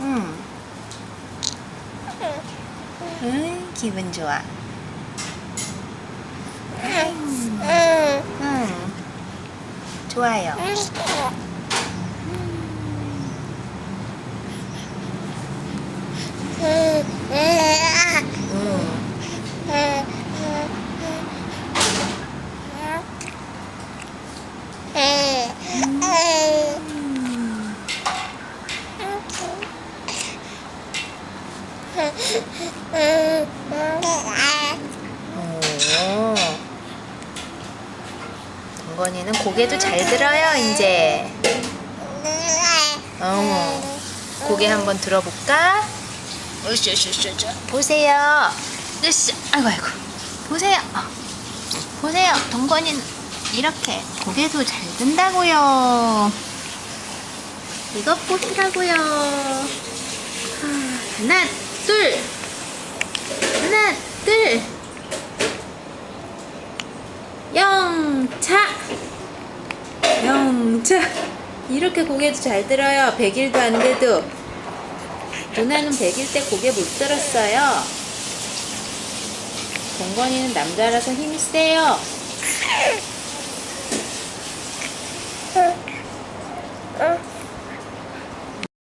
응. 응, 기분 좋아. 응. 좋아요. 오. 동건이는 고개도 잘 들어요, 이제. 어. 고개 한번 들어볼까? 으쌰 으쌰 으쌰. 보세요. 으쌰. 아이고, 아이고. 보세요. 어. 보세요. 동건이는 이렇게 고개도 잘 든다고요. 이것 보시라고요. 하나, 둘. 하나, 둘. 영차. 영차. 이렇게 고개도 잘 들어요. 100일도 안 돼도. 누나는 100일 때 고개 못 들었어요. 동건이는 남자라서 힘이 세요.